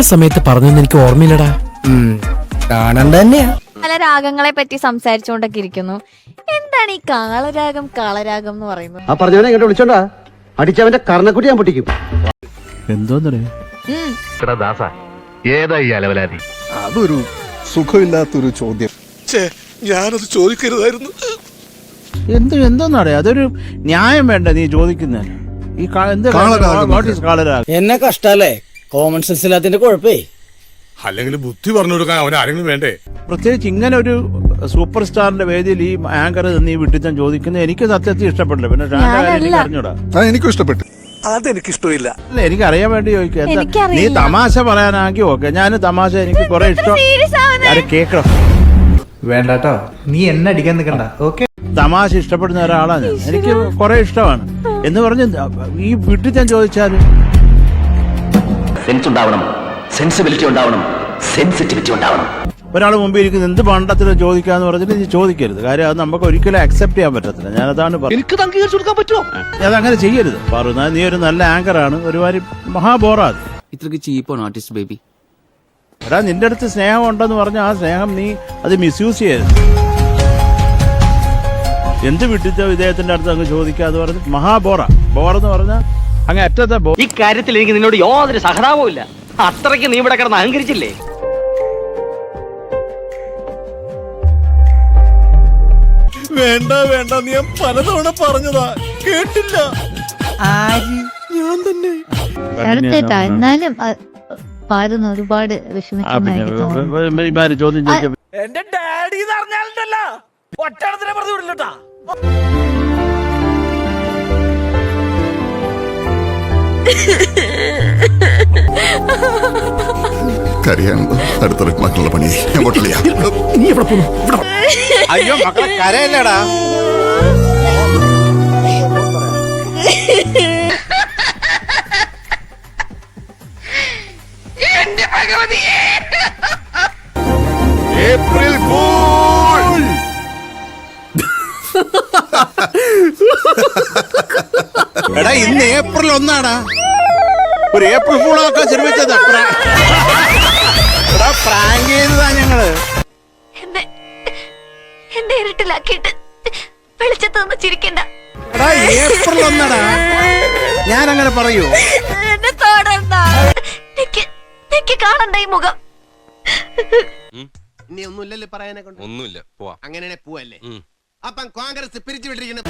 സമയത്ത് പറഞ്ഞു എനിക്ക് ഓർമ്മയില്ലടാ. കാണണ്ട തന്നെയാ. പല രാഗങ്ങളെ പറ്റി സംസാരിച്ചുകൊണ്ടൊക്കെ ഇരിക്കുന്നു. എന്താണ് ഈ കാളരാഗം കാളരാഗം എന്ന് പറയുന്നത്? ആ പറഞ്ഞവനെ ഇങ്ങോട്ട് വിളിച്ചോണ്ടാ. അടിച്ചവന്റെ കർണക്കുട്ടി ഞാൻ പൊട്ടിക്കും. എന്തോന്നറിയാ അതൊരു സുഖമില്ലാത്തൊരു ചോദ്യം. ഞാനത് ചോദിക്കരുതായിരുന്നു. എന്ത് എന്തോന്നറിയാ അതൊരു ന്യായം വേണ്ട നീ ചോദിക്കുന്നതിന്. ഈ കാ- എന്ത് കാളരാഗം വാട്ട് ഈസ് കാളരാഗം? എന്നെ കഷ്ടല്ലേ? Common sense ഇല്ലാത്തതിന്റെ കുഴപ്പേ. അല്ലെങ്കിൽ ബുദ്ധി പറഞ്ഞു കൊടുക്കാൻ അവൻ ആരെങ്കിലും വേണ്ടേ? പ്രത്യേകിച്ച് ഇങ്ങനെ ഒരു സൂപ്പർ സ്റ്റാറിന്റെ വേദിയിൽ ഈ ആങ്കർ നീ വിട്ടിച്ചാൻ ചോദിക്കുന്നത് എനിക്ക് സത്യത്തിൽ ഇഷ്ടപ്പെട്ടില്ല. പിന്നെ പറഞ്ഞോടാ? എനിക്ക്. അറിഞ്ഞൂടാ ഇഷ്ടപ്പെട്ടു. അതെനിക്കിഷ്ടമില്ല. അല്ല എനിക്ക് അറിയാൻ വേണ്ടി ചോദിക്കുക. നീ തമാശ പറയാനാക്കി ഓക്കെ. ഞാൻ തമാശ എനിക്ക് കുറെ ഇഷ്ടം. കേക്കണം? വേണ്ടാട്ടോ. നീ എന്നെ അടിക്കാൻ നിൽക്കണ്ട. ഓക്കെ. തമാശ ഇഷ്ടപ്പെടുന്ന ഒരാളാണ് ഞാൻ. എനിക്ക് കുറെ ഇഷ്ടമാണ്. എന്ന് പറഞ്ഞു ഈ വീട്ടിൽ ഞാൻ ചോദിച്ചാൽ സെൻസ് ഉണ്ടാവണം. സെൻസിബിലിറ്റി ഉണ്ടാവണം. സെൻസിറ്റിവിറ്റി ഉണ്ടാവണം. ഒരാൾ മുമ്പ് ഇരിക്കുന്ന എന്ത് പണ്ടത്തിന് ചോദിക്കാന്ന് പറഞ്ഞിട്ട് ഇത് ചോദിക്കരുത്. കാര്യം അത് നമുക്ക് ഒരിക്കലും അക്സെപ്റ്റ് ചെയ്യാൻ പറ്റത്തില്ല. ഞാൻ അതാണ് എനിക്ക് അംഗീകരിച്ചു കൊടുക്കാൻ പറ്റുമോ? അങ്ങനെ ചെയ്യരുത്. പറഞ്ഞ നീ ഒരു നല്ല ആങ്കർ ആണ്. ഒരുമാതിരി മഹാബോറാ ഇത്രക്ക് ചീപ്പാണ് ആർട്ടിസ്റ്റ് ബേബി എടാ നിന്റെ അടുത്ത് സ്നേഹം ഉണ്ടെന്ന് പറഞ്ഞ ആ സ്നേഹം നീ അത് മിസ്യൂസ് ചെയ്യരുത്. എന്ത് വിട്ടിച്ചോ ഇദ്ദേഹത്തിന്റെ അടുത്ത് അങ്ങ് ചോദിക്കാന്ന് പറഞ്ഞ് മഹാബോറ. ബോറെന്ന് പറഞ്ഞാൽ അങ്ങ് അറ്റത്തെ ബോ ഈ കാര്യത്തിൽ എനിക്ക് നിന്നോട് യാതൊരു സഹതാപവും ഇല്ല. അത്രയ്ക്ക് നീ ഇവിടെ കിടന്ന് അഹങ്കരിച്ചില്ലേ? വേണ്ട വേണ്ട. നീ ഞാൻ പലതവണ പറഞ്ഞതാ. കേട്ടില്ല. അടുത്തേട്ടാ എന്നാലും അ, പാടുന്ന ഒരുപാട് വിഷമിക്കുന്നതായിട്ട് തോന്നുന്നു. ഇമാര് ചോദ്യം എന്റെ ഡാഡി എന്ന് പറഞ്ഞാലുണ്ടല്ല. ഒറ്റടത്തിനെ പറഞ്ഞു കരയാണല്ലോ അടുത്ത മക്കളുടെ പണി ഞാൻ പൊട്ടില്ല നീ എവിടെ പോന്നു? ഇവിടെ. അയ്യോ മക്കളെ കരയല്ലടാ. April fool. എടാ ഇന്ന് ഏപ്രിൽ ഒന്നാടാ. ഒരു ഏപ്രിൽ ഫൂളൊക്കെ ശ്രമിച്ചത്. പ്രാങ്ക് ചെയ്തതാ ഞങ്ങൾ. എന്നെ ഇരുട്ടിലാക്കിയിട്ട് വെളിച്ചത്ത് നിന്ന് ചിരിക്കണ്ട ഏപ്രിൽ ഒന്നടാ. ഞാൻ അങ്ങനെ പറയൂ. എന്നെ തൊടണ്ട. കാണണ്ട ഈ മുഖം. ഇനി ഒന്നുമില്ലല്ലേ പറയാനെ കൊണ്ട് ഒന്നുമില്ല. പോവാ. അങ്ങനെയാണെ പോവല്ലേ? അപ്പം കോൺഗ്രസ് പിരിച്ചു വിട്ടിരിക്കുന്നത്